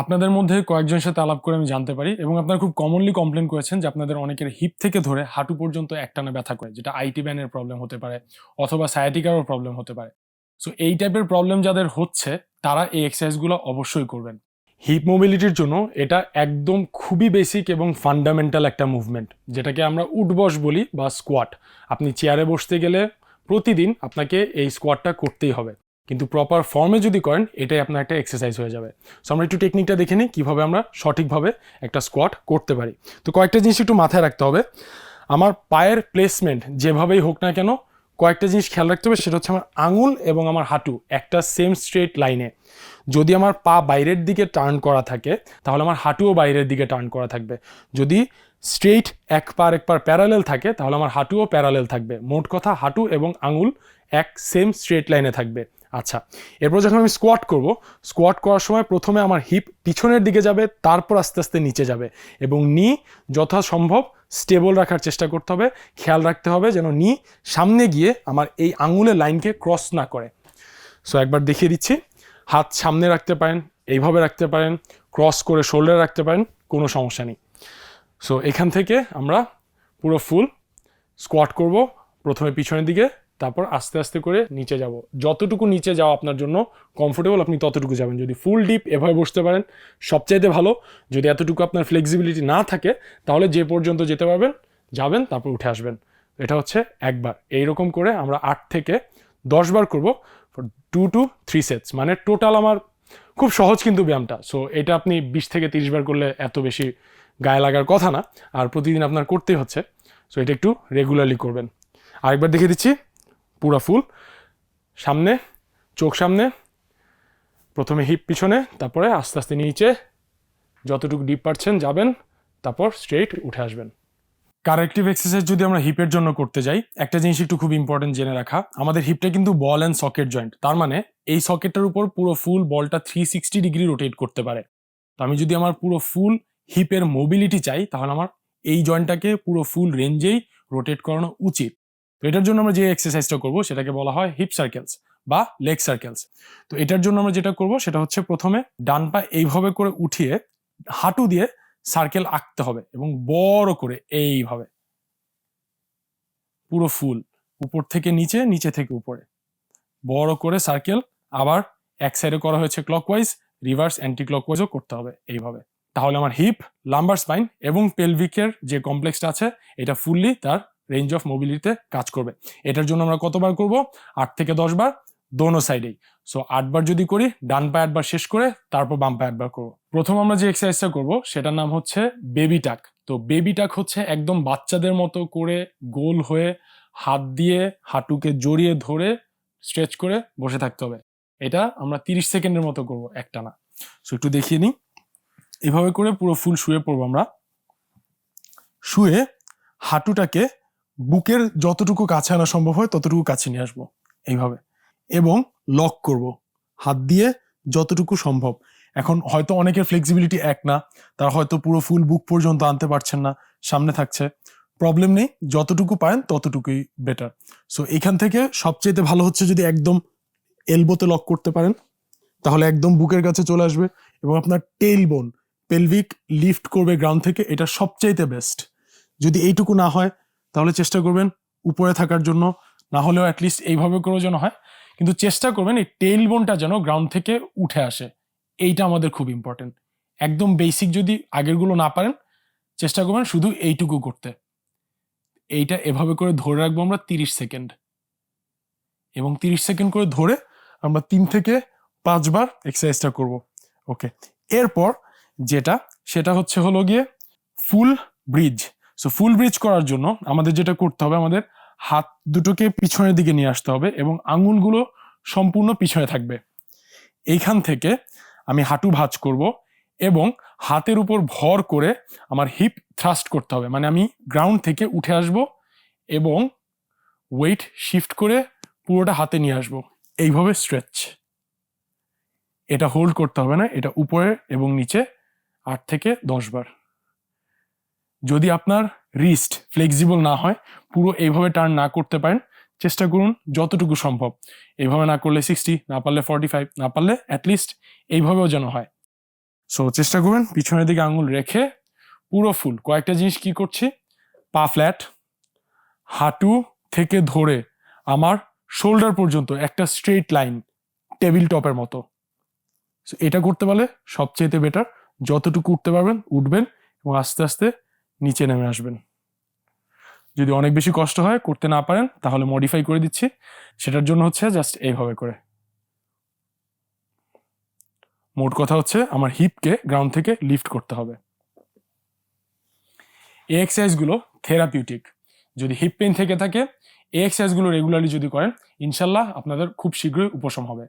আপনাদের মধ্যে কয়েকজনের সাথে আলাপ করে আমি জানতে পারি এবং আপনারা খুব কমনলি কমপ্লেন করেছেন যে আপনাদের অনেকের হিপ থেকে ধরে হাঁটু পর্যন্ত একটানা ব্যথা করে, যেটা আইটি ব্যানের প্রবলেম হতে পারে অথবা সায়াটিকারও প্রবলেম হতে পারে। সো এই টাইপের প্রবলেম যাদের হচ্ছে, তারা এই এক্সারসাইজগুলো অবশ্যই করবেন। হিপ মোবিলিটির জন্য এটা একদম খুবই বেসিক এবং ফান্ডামেন্টাল একটা মুভমেন্ট যেটাকে আমরা উঠবস বলি বা স্কোয়াট আপনি চেয়ারে বসতে গেলে প্রতিদিন আপনাকে এই স্কোয়াটটা করতেই হবে। কিন্তু প্রপার ফর্মে যদি করেন, এটাই আপনার একটা এক্সারসাইজ হয়ে যাবে। সো আমরা একটু টেকনিকটা দেখে নিই, কীভাবে আমরা সঠিকভাবে একটা স্কোয়াট করতে পারি। তো কয়েকটা জিনিস একটু মাথায় রাখতে হবে। আমার পায়ের প্লেসমেন্ট যেভাবেই হোক না কেন, কয়েকটা জিনিস খেয়াল রাখতে হবে, সেটা হচ্ছে আমার আঙুল এবং আমার হাঁটু, একটা সেম স্ট্রেট লাইনে যদি আমার পা বাইরের দিকে টার্ন করা থাকে, তাহলে আমার হাঁটুও বাইরের দিকে টার্ন করা থাকবে। যদি স্ট্রেইট এক পার এক পার প্যারালেল থাকে, তাহলে আমার হাঁটুও প্যারালেল থাকবে। মোট কথা, হাঁটু এবং আঙুল এক সেম স্ট্রেট লাইনে থাকবে। আচ্ছা এরপর যখন আমি স্কোয়াট করব স্কোয়াট করার সময় প্রথমে আমার হিপ পিছনের দিকে যাবে, তারপর আস্তে আস্তে নিচে যাবে এবং নি যথাসম্ভব স্টেবল রাখার চেষ্টা করতে হবে, খেয়াল রাখতে হবে যেন নি সামনে গিয়ে আমার এই আঙুলের লাইনকে ক্রস না করে। সো একবার দেখিয়ে দিচ্ছি, হাত সামনে রাখতে পারেন, এইভাবে রাখতে পারেন ক্রস করে শোল্ডারে রাখতে পারেন, কোনো সমস্যা নেই। সো এখান থেকে আমরা পুরো ফুল স্কোয়াট করব, প্রথমে পিছনের দিকে তারপর আস্তে আস্তে করে নিচে যাব। যতটুকু নিচে যাওয়া আপনার জন্য কমফোর্টেবল আপনি ততটুকু যাবেন। যদি ফুল ডিপ এভাবে বসতে পারেন, সবচাইতে ভালো, যদি এতটুকু আপনার ফ্লেক্সিবিলিটি না থাকে, তাহলে যে পর্যন্ত যেতে পারবেন, যাবেন, তারপর উঠে আসবেন। এটা হচ্ছে একবার। এইরকম করে আমরা আট থেকে দশ বার করব টু টু থ্রি সেটস মানে টোটাল আমার খুব সহজ কিন্তু ব্যায়ামটা। সো এটা আপনি বিশ থেকে তিরিশ বার করলে এত বেশি গায়ে লাগার কথা না। আর প্রতিদিন আপনার করতেই হচ্ছে। সো এটা একটু রেগুলারলি করবেন। আরেকবার দেখিয়ে দিচ্ছি। পুরা ফুল। সামনে, চোখ সামনে, প্রথমে হিপ পিছনে, তারপরে আস্তে আস্তে নিচে। যতটুকু ডিপ পারছেন যাবেন, তারপর স্ট্রেইট উঠে আসবেন। কারেক্টিভ এক্সারসাইজ যদি আমরা হিপের জন্য করতে যাই, একটা জিনিস একটু খুব ইম্পর্টেন্ট জেনে রাখা। আমাদের হিপটা কিন্তু বল অ্যান্ড সকেট জয়েন্ট তার মানে এই সকেটটার উপর পুরো ফুল বলটা থ্রি সিক্সটি ডিগ্রি রোটেট করতে পারে। তো আমি যদি আমার পুরো ফুল হিপের মোবিলিটি চাই, তাহলে আমার এই জয়েন্টটাকে পুরো ফুল রেঞ্জেই রোটেট করানো উচিত। তো এটার জন্য আমরা যে এক্সারসাইজটা করব সেটাকে বলা হয় হিপ সার্কেলস বা লেগ সার্কেলস তো এটার জন্য আমরা যেটা করব সেটা হচ্ছে প্রথমে ডান পা এইভাবে করে উঠিয়ে হাঁটু দিয়ে সার্কেল আঁকতে হবে এবং বড় করে এইভাবে। পুরো ফুল, উপর থেকে নিচে নিচে থেকে উপরে। বড় করে সার্কেল আবার এক সাইডে করা হয়েছে ক্লকওয়াইজ রিভার্স অ্যান্টি ক্লকওয়াইজও করতে হবে এইভাবে। তাহলে আমার হিপ লাম্বার স্পাইন এবং পেলভিকের যে কমপ্লেক্সটা আছে, এটা ফুললি তার রেঞ্জ অফ মোবিলিটিতে কাজ করবে। এটার জন্য আমরা কতবার করব? আট থেকে দশ বার দোনো সাইডেই সো আটবার যদি করি, ডান পায়ে আটবার শেষ করে, তারপর বাম পায়ে আটবার করব। প্রথম আমরা যে এক্সারসাইজটা করব, সেটার নাম হচ্ছে বেবি টাক তো বেবি টাক হচ্ছে একদম বাচ্চাদের মতো করে গোল হয়ে হাত দিয়ে হাঁটুকে জড়িয়ে ধরে স্ট্রেচ করে বসে থাকতে হবে। এটা আমরা তিরিশ সেকেন্ডের মতো করব একটা না সো একটু দেখিয়ে নিই। এভাবে করে পুরো ফুল শুয়ে পড়ব আমরা। শুয়ে হাঁটুটাকে বুকের যতটুকু কাছে আনা সম্ভব হয়, ততটুকু কাছে নিয়ে আসব, এইভাবে। এবং লক করব, হাত দিয়ে যতটুকু সম্ভব। এখন হয়তো অনেকের ফ্লেক্সিবিলিটি এক না, তারা হয়তো পুরো ফুল বুক পর্যন্ত আনতে পারছেন না, সামনে থাকছে। প্রবলেম নেই, যতটুকু পারেন, ততটুকুই বেটার সো এখান থেকে সবচেয়ে ভালো হচ্ছে যদি একদম এলবোতে লক করতে পারেন, তাহলে একদম বুকের কাছে চলে আসবে এবং আপনার টেল বোন পেলভিক লিফট করবে গ্রাউন্ড থেকে, এটা সবচাইতে বেস্ট যদি এইটুকু না হয় তাহলে চেষ্টা করবেন উপরে থাকার জন্য, না হলেও অ্যাটলিস্ট এইভাবে করেও যেন হয়। কিন্তু চেষ্টা করবেন এই টেইল বোনটা যেন গ্রাউন্ড থেকে উঠে আসে। এইটা আমাদের খুব ইম্পর্টেন্ট একদম বেসিক যদি আগেরগুলো না পারেন, চেষ্টা করবেন শুধু এইটুকু করতে। এইটা এভাবে করে ধরে রাখব আমরা তিরিশ সেকেন্ড। এবং তিরিশ সেকেন্ড করে ধরে আমরা তিন থেকে পাঁচবার এক্সারসাইজটা করব। ওকে এরপর যেটা, সেটা হচ্ছে হলো গিয়ে full bridge so full bridge করার জন্য আমাদের যেটা করতে হবে, আমাদের হাত দুটোকে পিছনের দিকে নিয়ে আসতে হবে এবং আঙুলগুলো সম্পূর্ণ পিছনে থাকবে। এইখান থেকে আমি হাঁটু ভাঁজ করব এবং হাতের উপর ভর করে আমার হিপ থ্রাস্ট করতে হবে। মানে আমি গ্রাউন্ড থেকে উঠে আসব এবং ওয়েট শিফট করে পুরোটা হাতে নিয়ে আসব। এইভাবে স্ট্রেচ এটা হোল্ড করতে হবে না, এটা উপরে এবং নিচে আট থেকে দশ বার। যদি আপনার রিস্ট ফ্লেক্সিবল না হয়, পুরো এইভাবে টার্ন না করতে পারেন, চেষ্টা করুন যতটুকু সম্ভব। এইভাবে না করলে সিক্সটি না পারলে ফর্টি ফাইভ না পারলে অ্যাটলিস্ট এইভাবেও যেন হয়। সো চেষ্টা করবেন পিছনের দিকে আঙুল রেখে পুরো ফুল কয়েকটা জিনিস কি করছি? পা ফ্ল্যাট হাঁটু থেকে ধরে আমার শোল্ডার পর্যন্ত একটা স্ট্রেট লাইন টেবিল টপের মতো। এটা করতে পারলে সবচেয়ে বেটার যতটুকু উঠতে পারবেন, উঠবেন এবং আস্তে আস্তে নিচে নেমে আসবেন। যদি অনেক বেশি কষ্ট হয় করতে না পারেন, তাহলে মডিফাই করে দিচ্ছি। সেটার জন্য হচ্ছে জাস্ট এইভাবে করে। মোট কথা হচ্ছে আমার হিপকে গ্রাউন্ড থেকে লিফট করতে হবে। এই এক্সারসাইজগুলো থেরাপিউটিক যদি হিপ পেইন থেকে থাকে, এই এক্সারসাইজগুলো রেগুলারলি যদি করেন, ইনশাল্লাহ আপনাদের খুব শীঘ্রই উপশম হবে।